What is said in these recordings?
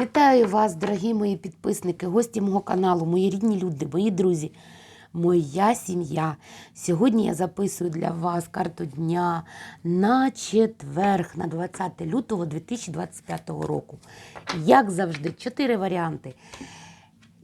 Вітаю вас, дорогі мої підписники, гості мого каналу, мої рідні люди, мої друзі, моя сім'я. Сьогодні я записую для вас карту дня на четверг, на 20 лютого 2025 року. Як завжди, чотири варіанти.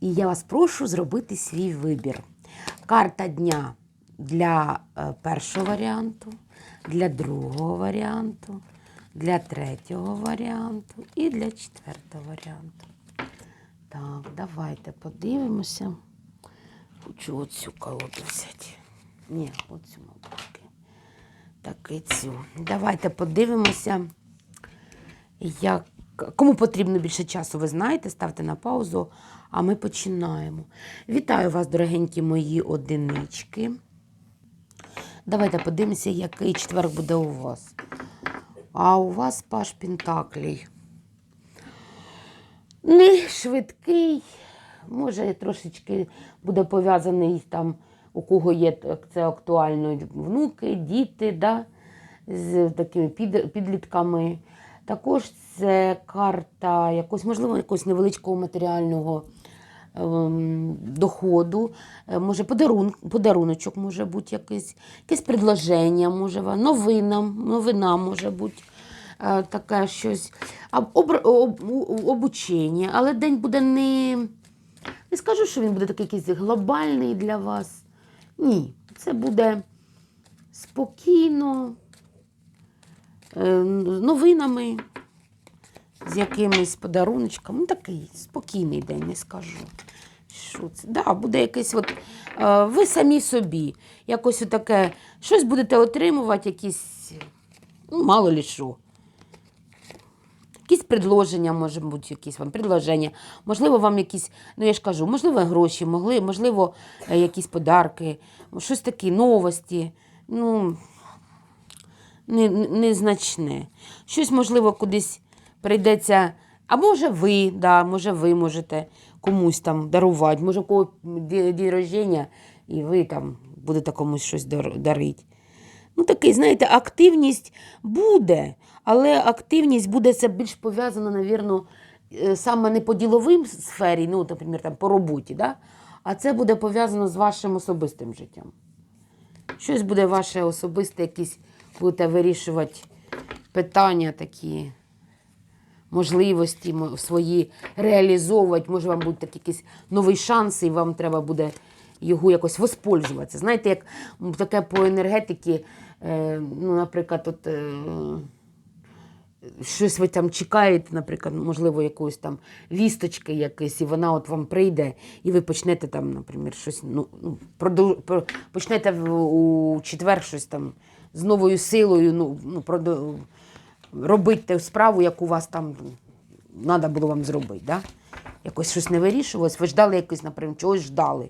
І я вас прошу зробити свій вибір. Карта дня для е, першого варіанту, для другого варіанту, для третього варіанту і для четвертого варіанту. Так, давайте подивимося. Хочу оцю колоду взяти. Ні, оцю, мабуть. Так, і цю. Давайте подивимося, як... кому потрібно більше часу, ви знаєте, ставте на паузу, а ми починаємо. Вітаю вас, дорогенькі мої одинички. Давайте подивимося, який четверг буде у вас. А у вас паш Пентаклій. Не швидкий, може, трошечки буде пов'язаний там, у кого є це актуально, внуки, діти, да, з такими під, підлітками. Також це карта якось, можливо, якогось невеличкого матеріального доходу, Е, може подарун, подаруночок може бути якийсь, якесь предложення, може новина, новина може бути е, таке щось, а, обр- об, обучення, але день буде не, не скажу, що він буде такий якийсь глобальний для вас. Ні, це буде спокійно, е, новинами, з якимись подаруночками. Ну, такий спокійний день, не скажу. Що це? Да, буде якийсь от, е, ви самі собі. Якось таке, щось будете отримувати, якісь, ну, мало лі що. Якісь предложення, може бути, якісь вам предложення. Можливо, вам якісь, ну я ж кажу, можливо, гроші, могли, можливо, е, якісь подарки, щось таке, новості. Ну, не- незначне. Щось, можливо, кудись прийдеться. А може ви, да, може ви можете комусь там дарувати, може у кого день рождення, і ви там будете комусь щось дарити. Ну, такий, знаєте, активність буде, але активність буде це більш пов'язана, навірно, е, саме не по діловим сфері, ну, наприклад, там, по роботі, да? а це буде пов'язано з вашим особистим життям. Щось буде ваше особисте, якісь будете вирішувати питання такі, можливості свої реалізовувати. Може, вам будуть такі якісь нові шанси, і вам треба буде його якось воспользуватися. Знаєте, як таке по енергетиці, е, ну, наприклад, от, е, щось ви там чекаєте, наприклад, можливо, якоїсь там вісточки якоїсь, і вона от вам прийде, і ви почнете там, наприклад, щось, ну, ну, проду- про- почнете у четвер щось там з новою силою, ну, ну, робити справу, яку вас там треба було вам зробити. Да? Якось щось не вирішувалось, ви ждали якось, наприклад, чогось ждали,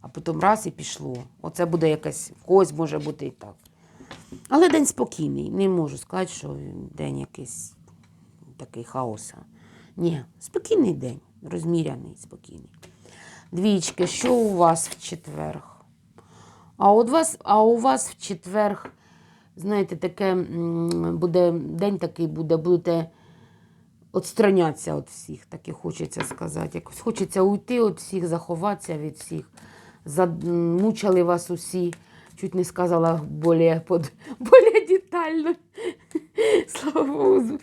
а потім раз і пішло. Оце буде якась, в когось може бути і так. Але день спокійний. Не можу сказати, що день якийсь такий хаоса. Ні, спокійний день, розміряний, спокійний. Двічки, що у вас в четверг? А у вас, а у вас в четверг, знаєте, таке буде день такий буде, будете відстранятися від всіх, так і хочеться сказати. Якось хочеться уйти від всіх, заховатися від всіх. Замучили вас усі, чуть не сказала більш, под, більш детально. Слава Богу,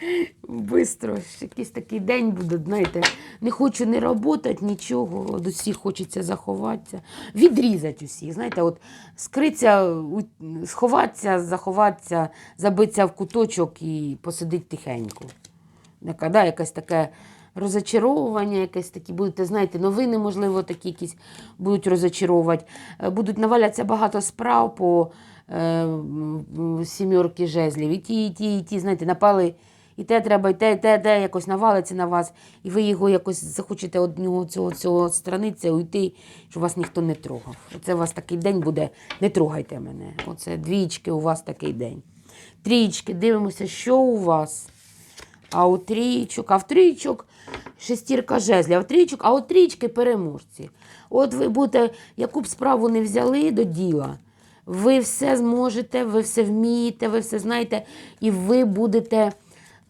бистро. Якийсь такий день буде, знаєте, не хочу не працювати, нічого, від усіх хочеться заховатися, відрізати усіх. Знаєте, от скритися, сховатися, заховатися, забитися в куточок і посидити тихенько. Яка, да, якесь таке розочаровування, якесь такі, будете, знаєте, новини, можливо, такі якісь будуть розочаровувати. Е, Будуть навалятися багато справ по е, м, жезлів. І ті, і ті, і ті, знаєте, напали. І те треба, і те, і те, і те якось навалиться на вас, і ви його якось захочете від нього цього, цього странитися, уйти, щоб вас ніхто не трогав. Оце у вас такий день буде, не трогайте мене. Оце двічки у вас такий день. Трічки, дивимося, що у вас. А у трійчок, а в трійчок шестірка жезлів, трійчок, а у трійчки переможці. От ви будете, яку б справу не взяли до діла, ви все зможете, ви все вмієте, ви все знаєте, і ви будете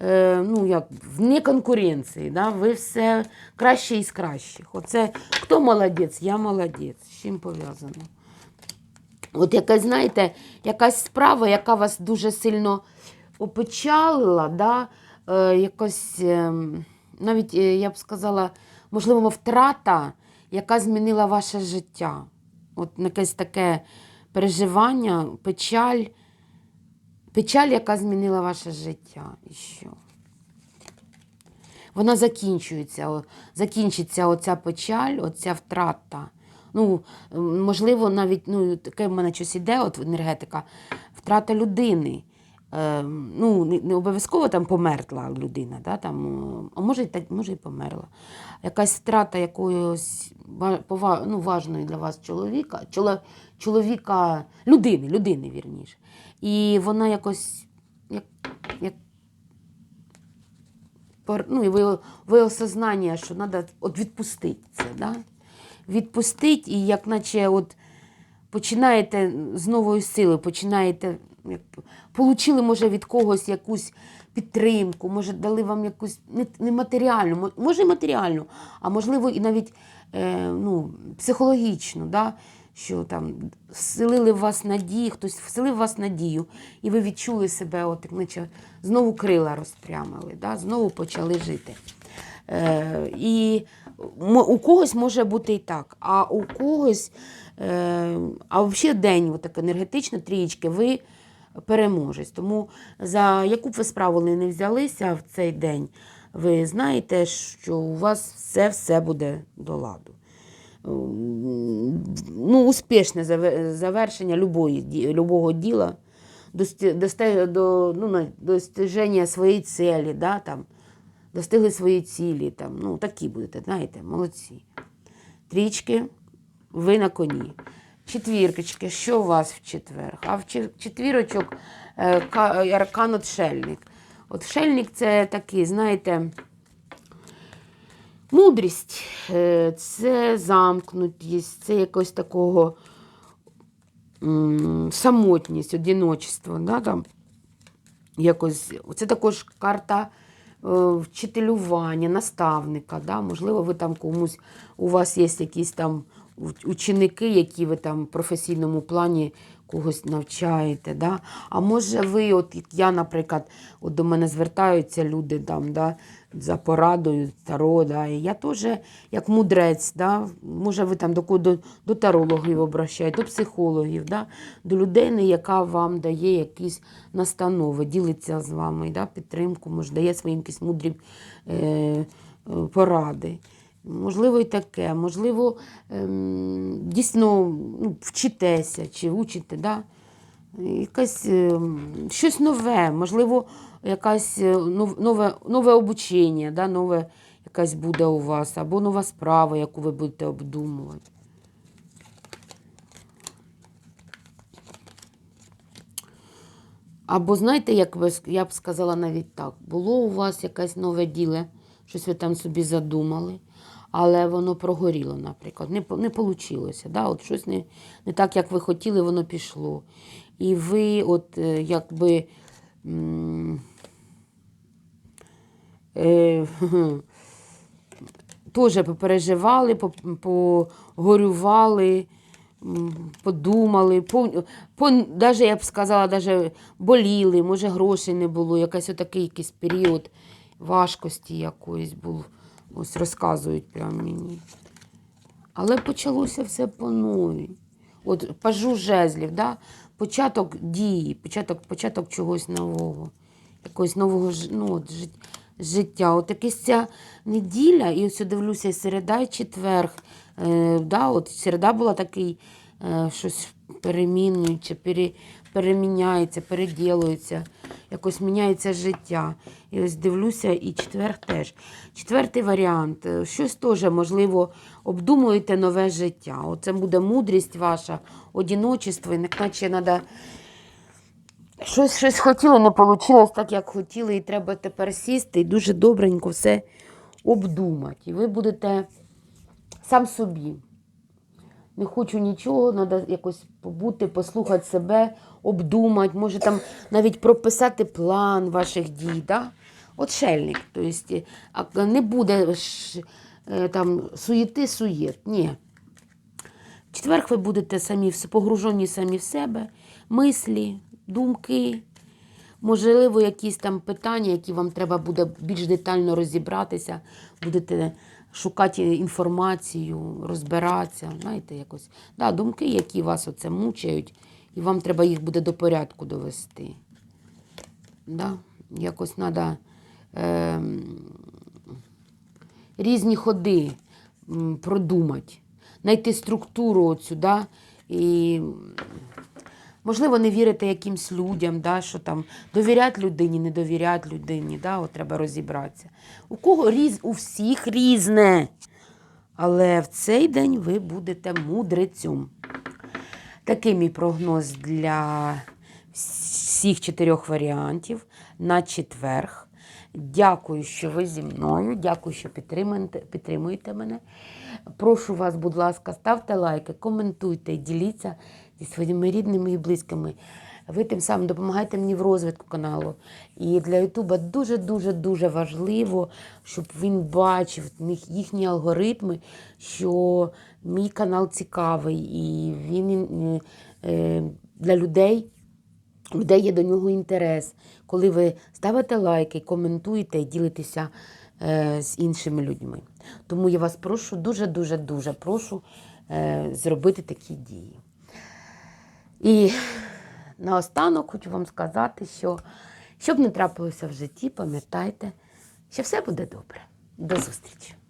е, ну, як, вне конкуренції. Да? Ви все краще із кращих. Оце хто молодець? Я молодець. З чим пов'язано? От якась, знаєте, якась справа, яка вас дуже сильно опечалила, да? е, якось, е, навіть е, я б сказала, можливо, втрата, яка змінила ваше життя. От якесь таке переживання, печаль, печаль, яка змінила ваше життя. І що? Вона закінчується, закінчиться оця печаль, оця втрата. Ну, можливо, навіть ну, таке в мене щось іде, от енергетика, втрата людини. Е, ну, не, обов'язково там померла людина, да, там, а може, і так, може і померла. Якась втрата якоїсь ну, важної для вас чоловіка, чоловіка, людини, людини, вірніше. І вона якось як, як ну, і ви, ви осознання, що треба от відпустити це. Да? Відпустити і як наче от починаєте з новою силою, починаєте, получили, може, від когось якусь підтримку, може, дали вам якусь не, не матеріальну, може і матеріальну, а можливо і навіть е, ну, психологічну, да? що там вселили в вас надію, хтось вселив в вас надію, і ви відчули себе, от, наче знову крила розпрямили, да? знову почали жити. Е, і у когось може бути і так, а у когось, е, а взагалі день, отак енергетично, трієчки, ви переможець. Тому за яку б ви справу не взялися в цей день, ви знаєте, що у вас все-все буде до ладу. Ну, успішне завершення любої, любого діла, ну, достиження своєї цілі, да, там, достигли своєї цілі. Там, ну, такі будете, знаєте, молодці. Трічки, ви на коні. Четвіркочки, що у вас в четвер? А в четвірочок е, ка- аркан отшельник. Отшельник це такий, знаєте, мудрість, е, це замкнутість, це якось такого самотність, одиночество. Да, там, якось, це також карта е, вчителювання, наставника. Да? Можливо, ви там комусь, у вас є якісь там ученики, які ви там в професійному плані когось навчаєте. Да? А може ви, от я, наприклад, от до мене звертаються люди там, да, за порадою таро, да, і я теж як мудрець, да, може ви там до, до, до тарологів обращаєте, до психологів, да, до людини, яка вам дає якісь настанови, ділиться з вами, да, підтримку, може, дає свої якісь мудрі е, е, поради. Можливо, і таке, можливо, ем, дійсно ну, вчитеся чи учите, да? якась, ем, щось нове, можливо, якась е, нове, нове обучення, да? нове якась буде у вас, або нова справа, яку ви будете обдумувати. Або знаєте, як ви, я б сказала навіть так, було у вас якесь нове діло, щось ви там собі задумали, але воно прогоріло, наприклад, не, не вийшло. Да? От щось не, не так, як ви хотіли, воно пішло. І ви, от е, якби. Е, теж попереживали, погорювали, подумали, по, по, даже, я б сказала, даже боліли, може грошей не було, якийсь отакий якийсь період важкості якоїсь був. Ось розказують прямо мені. Але почалося все по новій. От пажу жезлів, да? початок дії, початок, початок чогось нового, якогось нового ну, от, життя. От якась ця неділя, і ось я дивлюся, середа, і четверг. Е, да, от середа була такий, е, щось перемінюється, пере, переміняється, переділується, якось міняється життя. І ось дивлюся, і четверг теж. Четвертий варіант. е, Щось теж, можливо, обдумуєте нове життя. Оце буде мудрість ваша, одіночество, і наче треба. Щось, щось хотіли, не вийшло так, як хотіли, і треба тепер сісти і дуже добренько все обдумати. І ви будете сам собі. Не хочу нічого, треба якось побути, послухати себе, обдумати, може там навіть прописати план ваших дій. Да? Отшельник. Тобто не буде е, там суєти суєт. Ні. В четвер ви будете самі погружені самі в себе, мислі, думки, можливо, якісь там питання, які вам треба буде більш детально розібратися, будете шукати інформацію, розбиратися, знаєте, якось. Да, думки, які вас оце мучають, і вам треба їх буде до порядку довести. Да? Якось треба е, різні ходи продумати, знайти структуру оцю, да? і можливо не вірити якимсь людям, да? що там довірять людині, не довірять людині, да? От треба розібратися. У кого різ, у всіх різне. Але в цей день ви будете мудрецем. Такий мій прогноз для всіх чотирьох варіантів на четверг. Дякую, що ви зі мною. Дякую, що підтримуєте, мене. Прошу вас, будь ласка, ставте лайки, коментуйте діліться зі своїми рідними і близькими. Ви тим самим допомагаєте мені в розвитку каналу. І для Ютуба дуже-дуже дуже важливо, щоб він бачив їхні алгоритми, що мій канал цікавий, і він е, для людей у людей є до нього інтерес. Коли ви ставите лайки, коментуєте і ділитеся е, з іншими людьми. Тому я вас прошу, дуже-дуже дуже прошу е, зробити такі дії. І наостанок хочу вам сказати, що щоб не трапилося в житті, пам'ятайте, що все буде добре. До зустрічі!